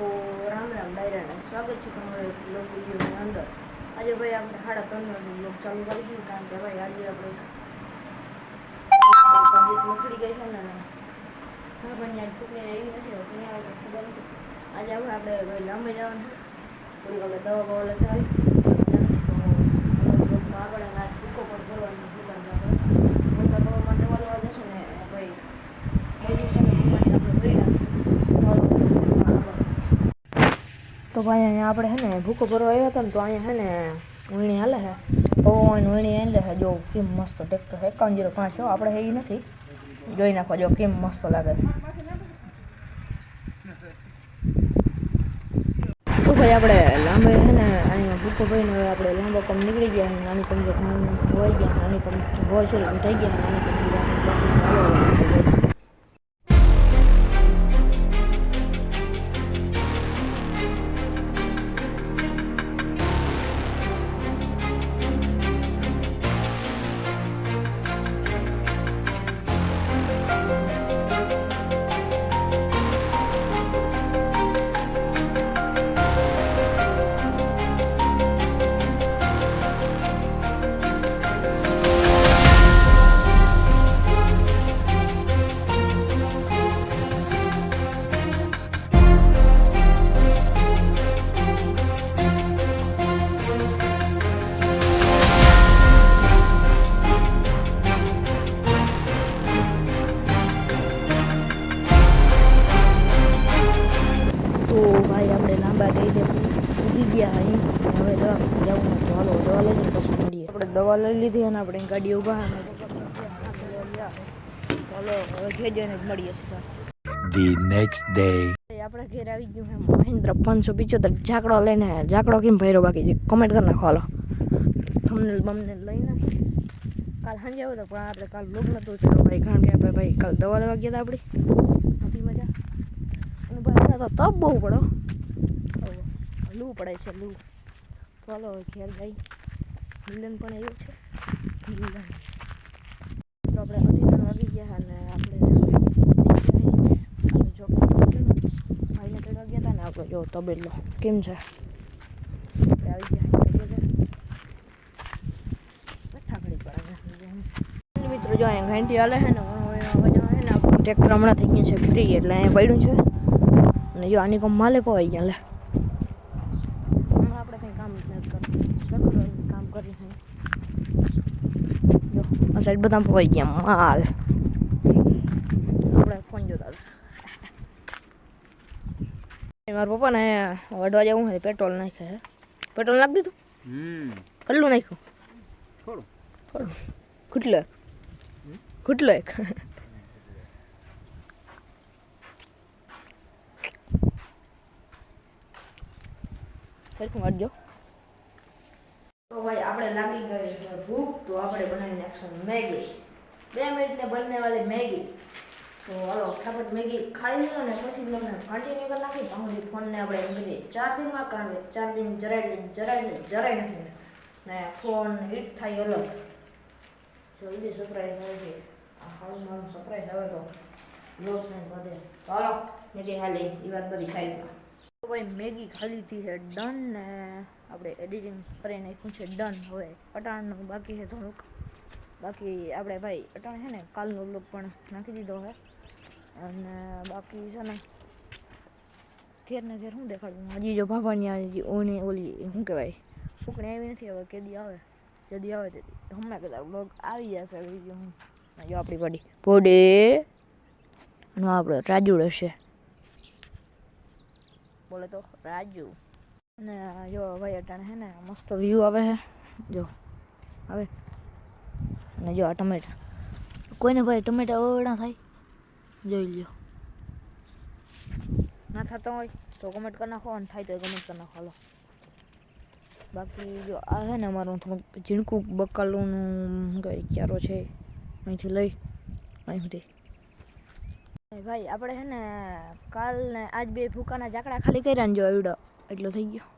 તો રામ રામ ડાયરાને સ્વાગત છે તમારો બ્લોગ વિડીયોની અંદર. આજે ભાઈ આપણે સાડા ત્રણ વાગે બ્લોગ ચાલુ કરી દીધું, કારણ કે ભાઈ આજે આપણે તબિયત લથડી ગઈ છે ને હા યાદ છોકરીને એવી નથી હોતી આવે ખબર નથી આજે હવે આપણે ભાઈ લાંબે જવાનું થોડીક આપણે દવા બવા લેતા આગળ અને આજ ટૂંકો પણ કરવાનો છે કારણ કે આપણે મોટા દવામાં દવા લેવા જશું ને ભાઈ બીજું છે ને ભગવાનને આપણે કરી નાખીશું તો ભાઈ અહીંયા આપણે હે ને ભૂકો ભરવા આવ્યા હતા ને તો અહીંયા હે ને વીણી હાલે છે પવન વીણી હાલે છે જો કેમ મસ્ત ટ્રેક્ટર એકાવન જીરો પાંચ હો. આપણે એ નથી. જોઈ નાખો જો કેમ મસ્ત લાગે. તો ભાઈ આપણે લાંબે છે ને અહીંયા ભૂકો ભરીને હવે આપણે લાંબો કમ નીકળી ગયા નાની કમ હોય ગયા નાની કમ હોય છે. થઈ ગયા નાની કમ લાંબા દઈ દે ઉગી ગયા અહીં. હવે દવા જવું તો હાલો દવા લઈ લઈએ પછી મળીએ. આપણે દવા લઈ લીધી અને આપણે ગાડી ઊભા ચાલો હવે ઘેર જઈને જ મળીએ the next day. આપણે ઘેર આવી ગયું છે મહેન્દ્ર પાંચસો પિચોતેર ઝાકડો લઈને ઝાકડો કેમ ભર્યો બાકી છે? કમેન્ટ કરી નાખો હાલો. થમને બમને લઈને કાલ સાંજે આવ્યો હતો પણ આપણે કાલ બ્લોગ નહોતું ચાલો ભાઈ કારણ કે આપણે ભાઈ કાલ દવા લેવા ગયા હતા આપણી. મજા. અને ભાઈ તો તપ બહુ પડો લૂ પડે છે, લૂ. ચાલો હવે ઘેર જઈ. મિલન પણ આવ્યું છે. મિલન. તો આપણે અઢી ત્રણ વાગી ગયા અને આપણે આપણે ભાઈને તેડવા ગયા હતા ને, આપણે જો તબેલો. કેમ છે? આપણે આવી ગયા મિત્રો જો અહીંયા ઘંટી હાલે છે ને ટ્રેક્ટર હમણાં થઈ ગયું છે, ફ્રી એટલે અહીંયા પડ્યું છે. અને જો આની કોમ માલે પવાઈ ગયા લે હમણાં આપણે કંઈ કામ જ નથી કરતું કામ કરી છે. આ સાઈડ બધા પવાઈ ગયા માલ. આપણે ફોન જોતા મારા પપ્પાને વડવા જવું હોય પેટ્રોલ નાખે પેટ્રોલ નાખી દીધું. કેટલું નાખ્યું? થોડું. થોડું. કેટલું એક કેટલું એક સરખું વાટજો ભાઈ આપણે લાગી ગઈ ભૂખ, તો આપણે બનાવી નાખશું મેગી. બે મિનિટને બનને વાળી મેગી. તો હાલો, ફટાફટ મેગી ખાઈ લીધો ને પછી તમને કન્ટિન્યુ કરી નાખી. પાઉંડી ફોનને આપણે એમ કહીએ ચાર્જિંગમાં કારણ કે ચાર્જિંગ જરાય એટલે જરાય એટલે જરાય નથી. ને ફોન હિટ થાય અલગ જલ્દી સરપ્રાઈઝ આવે છે. આ હાલું મારું સરપ્રાઈઝ આવે તો લોસ ને વધે હાલો, મેગી હાલી એ વાત બધી સાઈડમાં ભાઈ મેગી ખાલી થી છે ડન ને આપણે એડિટિંગ કરી નાખ્યું છે ડન હવે અટાણનું બાકી છે થોડુંક. બાકી આપણે ભાઈ, અટાણ છે ને કાલનો બ્લોગ પણ નાખી દીધો છે અને બાકી છે ને ઘેર ને ઘેર શું દેખાડું હજી જો ભાભાની હજી ઓની ઓલી, શું કહેવાય? ફૂકણી આવી નથી, હવે કેદી આવે. જદી આવે તે હમણાં કદાચ બ્લોગ આવી જશે વીડિયો હું જો આપણી પડી પોડે અને આપણો રાજુ રહેશે બોલે તો રાજુ. અને જો ભાઈ અટાણે હે ને મસ્ત વ્યૂ આવે છે જો, આવે. અને જો આ ટમેટા. કોઈને ભાઈ ટમેટા ઓવડા થાય? જોઈ લ્યો. ના થતા હોય તો કમેન્ટ કરી નાખો અને થાય તો કમેન્ટ કરી નાખો. હાલો. બાકી જો આ છે ને અમારું થોડુંક ઝીણકું બકાલુંનું ક્યારો છે અહીંથી લઈ અહીં સુધી ભાઈ, આપણે છે ને કાલ ને આજ બે ફૂકાના જાકડા ખાલી કર્યા ને જો એવડો. એટલો થઈ ગયો.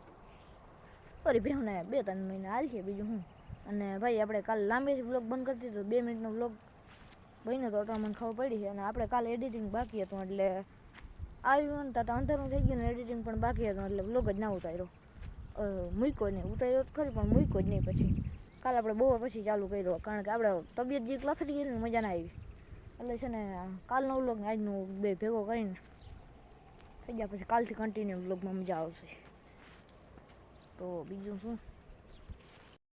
ફરી ને બે ત્રણ મહિના હાલ છે બીજું હું. અને ભાઈ, આપણે કાલ લાંબેથી બ્લોગ બંધ કરતી દીધો બે મિનિટનો બ્લોગ બન્યો તો મને ખબર પડી છે અને આપણે કાલે એડિટિંગ બાકી હતું એટલે આવ્યું ને ત્યાં અંધારું થઈ ગયું ને એડિટિંગ પણ બાકી હતું એટલે બ્લોગ જ ના ઉતાર્યો. મૂક્યો નહીં. ઉતાર્યો તો ખરી, પણ મૂક્યો જ નહીં પછી. કાલ આપણે બહુ પછી ચાલુ કર્યો, કારણ કે આપણે તબિયત જે લથડી ગઈ ને મજા ના આવી. એટલે છે ને કાલનો વ્લોગ ને આજનો બે ભેગો કરીને થઈ ગયા પછી કાલથી કન્ટિન્યુ વ્લોગમાં મજા આવશે. તો બીજું શું?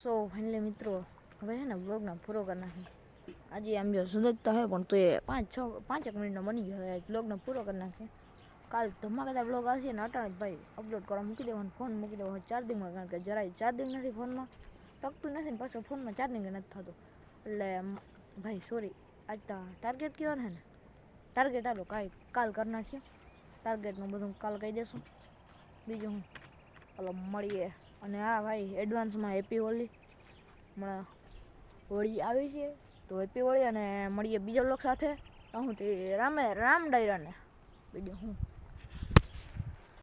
સો ફાઇનલી મિત્રો, હવે છે ને વ્લોગને પૂરો કરી નાખી આજે આમ જો સુંદરતા હોય પણ તો એ પાંચ, છ પાંચ એક મિનિટનો બની ગયો હવે વ્લોગને પૂરો કરી નાખીએ. કાલ ધમાકેદાર વ્લોગ આવશે ને અટાણે ભાઈ અપલોડ કરવા મૂકી દેવાનો ફોન મૂકી દેવાનો ચાર્જિંગમાં કારણ કે જરાય ચાર્જિંગ નથી ફોનમાં ટકતું નથી ને પાછો ફોનમાં ચાર્જિંગ નથી થતું. એટલે ભાઈ સોરી આજ તો ટાર્ગેટ કયો ને ટાર્ગેટ આલો કાંઈ કાલ કરી નાખ્યો. ટાર્ગેટનું બધું કાલ કહી દેશું. બીજું હું? ચાલો મળીએ. અને હા ભાઈ એડવાન્સમાં હેપી હોલી હમણાં હોળી આવી છે, તો હેપી હોળી અને મળીએ બીજા લોક સાથે. હું તે રામે, રામ ડાયરાને. બીજું હું?